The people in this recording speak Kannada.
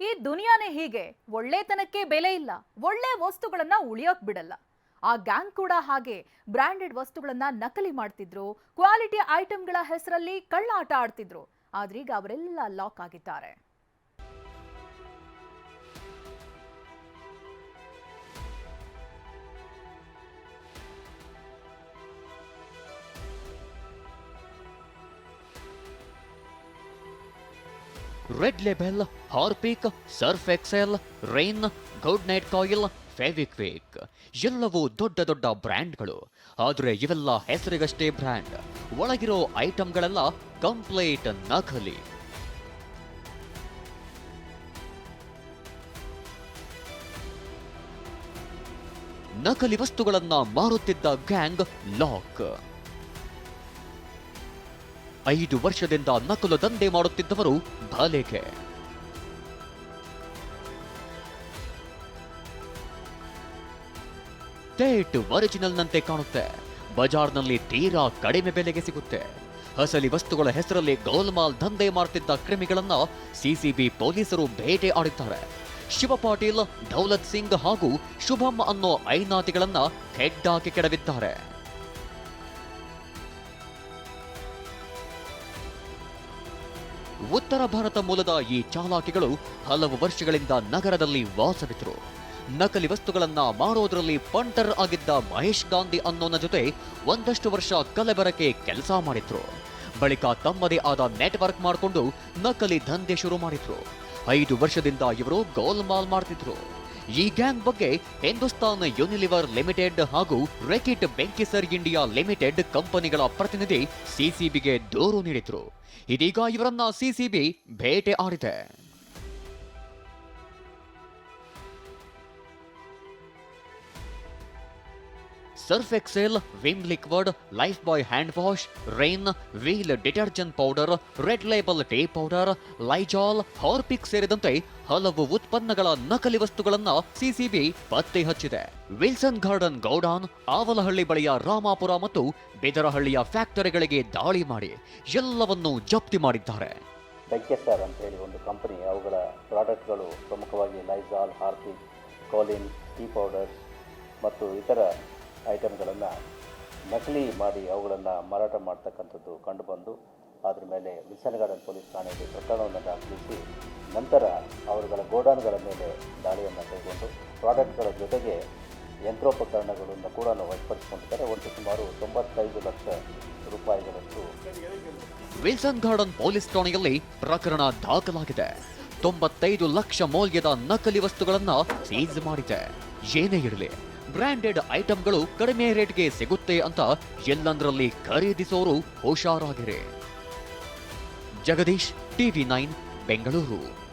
ಈ ದುನಿಯಾನೇ ಹೀಗೆ. ಒಳ್ಳೆತನಕ್ಕೆ ಬೆಲೆ ಇಲ್ಲ. ಒಳ್ಳೆ ವಸ್ತುಗಳನ್ನ ಉಳಿಯೋಕ್ ಬಿಡಲ್ಲ. ಆ ಗ್ಯಾಂಗ್ ಕೂಡ ಹಾಗೆ ಬ್ರಾಂಡೆಡ್ ವಸ್ತುಗಳನ್ನ ನಕಲಿ ಮಾಡ್ತಿದ್ರು. ಕ್ವಾಲಿಟಿ ಐಟಮ್ಗಳ ಹೆಸರಲ್ಲಿ ಕಳ್ಳ ಆಟ ಆಡ್ತಿದ್ರು. ಆದ್ರೀಗ ಅವರೆಲ್ಲ ಲಾಕ್ ಆಗಿದ್ದಾರೆ. Red Label Harpic Surf Excel Rin Good Knight coil Fevikwik ಎಲ್ಲವೂ ದೊಡ್ಡ ದೊಡ್ಡ ಬ್ರ್ಯಾಂಡ್ಗಳು. ಆದರೆ ಇವೆಲ್ಲ ಹೆಸರಿಗಷ್ಟೇ ಬ್ರ್ಯಾಂಡ್. ಒಳಗಿರೋ ಐಟಮ್ಗಳೆಲ್ಲ ಕಂಪ್ಲೀಟ್ ನಕಲಿ. ನಕಲಿ ವಸ್ತುಗಳನ್ನು ಮಾರುತ್ತಿದ್ದ ಗ್ಯಾಂಗ್ ಲಾಕ್. ಐದು ವರ್ಷದಿಂದ ನಕಲು ದಂಧೆ ಮಾಡುತ್ತಿದ್ದವರು ಬಾಲೆಗೆ ತೇಟ್ ಒರಿಜಿನಲ್ನಂತೆ ಕಾಣುತ್ತೆ. ಬಜಾರ್ನಲ್ಲಿ ತೀರಾ ಕಡಿಮೆ ಬೆಲೆಗೆ ಸಿಗುತ್ತೆ. ಅಸಲಿ ವಸ್ತುಗಳ ಹೆಸರಲ್ಲಿ ಗೋಲ್ಮಾಲ್ ದಂಧೆ ಮಾಡ್ತಿದ್ದ ಕ್ರಿಮಿಗಳನ್ನ ಸಿಸಿಬಿ ಪೊಲೀಸರು ಭೇಟಿ ಆಡಿದ್ದಾರೆ. ಶಿವ ಪಾಟೀಲ್, ದೌಲತ್ ಸಿಂಗ್ ಹಾಗೂ ಶುಭಂ ಅನ್ನೋ ಐನಾತಿಗಳನ್ನ ಹೆಡ್ಡಾಕಿ ಕೆಡವಿದ್ದಾರೆ. ಉತ್ತರ ಭಾರತ ಮೂಲದ ಈ ಚಾಲಾಕಿಗಳು ಹಲವು ವರ್ಷಗಳಿಂದ ನಗರದಲ್ಲಿ ವಾಸವಿದ್ರು. ನಕಲಿ ವಸ್ತುಗಳನ್ನ ಮಾರೋದರಲ್ಲಿ ಪಂಟರ್ ಆಗಿದ್ದ ಮಹೇಶ್ ಗಾಂಧಿ ಅನ್ನೋನ ಜೊತೆ ಒಂದಷ್ಟು ವರ್ಷ ಕಲಬೆರಕೆ ಕೆಲಸ ಮಾಡಿದ್ರು. ಬಳಿಕ ತಮ್ಮದೇ ಆದ ನೆಟ್ವರ್ಕ್ ಮಾಡಿಕೊಂಡು ನಕಲಿ ದಂಧೆ ಶುರು ಮಾಡಿದ್ರು. ಐದು ವರ್ಷದಿಂದ ಇವರು ಗೋಲ್ಮಾಲ್ ಮಾಡ್ತಿದ್ರು. ಈ ಗ್ಯಾಂಗ್ ಬಗ್ಗೆ ಹಿಂದೂಸ್ತಾನ್ ಯೂನಿಲಿವರ್ ಲಿಮಿಟೆಡ್ ಹಾಗೂ ರೆಕಿಟ್ ಬೆಂಕಿಸರ್ ಇಂಡಿಯಾ ಲಿಮಿಟೆಡ್ ಕಂಪನಿಗಳ ಪ್ರತಿನಿಧಿ ಸಿಸಿಬಿಗೆ ದೂರು ನೀಡಿದ್ರು. ಇದೀಗ ಇವರನ್ನ ಸಿಸಿಬಿ ಭೇಟೆ ಆಡಿದೆ. Surf Excel Vim liquid Lifebuoy hand wash Rin Wheel detergent powder Red Label tea powder Lysol Harpic ಸೇರಿದಂತೆ ಹಲವು ಉತ್ಪನ್ನಗಳ ನಕಲಿ ವಸ್ತುಗಳನ್ನು ಸಿಸಿಬಿ ಪತ್ತೆ ಹಚ್ಚಿದೆ. ವಿಲ್ಸನ್ ಗಾರ್ಡನ್ ಗೌಡಾನ್, ಆವಲಹಳ್ಳಿ ಬಳಿಯ ರಾಮಾಪುರ ಮತ್ತು ಬಿದರಹಳ್ಳಿಯ ಫ್ಯಾಕ್ಟರಿಗಳಿಗೆ ದಾಳಿ ಮಾಡಿ ಎಲ್ಲವನ್ನೂ ಜಪ್ತಿ ಮಾಡಿದ್ದಾರೆ. ಡೈಕೆಸ್ಟಾರ್ ಅಂತ ಹೇಳಿ ಒಂದು ಕಂಪನಿ ಅವುಗಳ ಪ್ರಾಡಕ್ಟ್ಗಳು ಪ್ರಮುಖವಾಗಿ Lizol Harpic Colin tea powders ಮತ್ತು ಇತರ ಐಟಮ್ಗಳನ್ನು ನಕಲಿ ಮಾಡಿ ಅವುಗಳನ್ನು ಮಾರಾಟ ಮಾಡ್ತಕ್ಕಂಥದ್ದು ಕಂಡುಬಂದು ಅದ್ರ ಮೇಲೆ ವಿಲ್ಸನ್ ಗಾರ್ಡನ್ ಪೊಲೀಸ್ ಠಾಣೆಯಲ್ಲಿ ಪ್ರಕರಣವನ್ನು ದಾಖಲಿಸಿ ನಂತರ ಅವರುಗಳ ಗೋಡಾನ್ಗಳ ಮೇಲೆ ದಾಳಿಯನ್ನು ಕೈಗೊಂಡು ಪ್ರಾಡಕ್ಟ್ಗಳ ಜೊತೆಗೆ ಯಂತ್ರೋಪಕರಣಗಳನ್ನು ಕೂಡ ವಶಪಡಿಸಿಕೊಂಡಿದ್ದಾರೆ. ಒಟ್ಟು ಸುಮಾರು ತೊಂಬತ್ತೈದು ಲಕ್ಷ ರೂಪಾಯಿಗಳಷ್ಟು ವಿಲ್ಸನ್ ಗಾರ್ಡನ್ ಪೊಲೀಸ್ ಠಾಣೆಯಲ್ಲಿ ಪ್ರಕರಣ ದಾಖಲಾಗಿದೆ. ತೊಂಬತ್ತೈದು ಲಕ್ಷ ಮೌಲ್ಯದ ನಕಲಿ ವಸ್ತುಗಳನ್ನು ಸೀಜ್ ಮಾಡಿದೆ. ಏನೇ ಇರಲಿ. ಬ್ರಾಂಡೆಡ್ ಐಟಂಗಳು ಕಡಿಮೆ ರೇಟ್ಗೆ ಸಿಗುತ್ತೆ ಅಂತ ಎಲ್ಲಂದ್ರಲ್ಲಿ ಖರೀದಿಸೋರು ಹುಷಾರಾಗಿರೆ. Jagadish TV nine Bengaluru.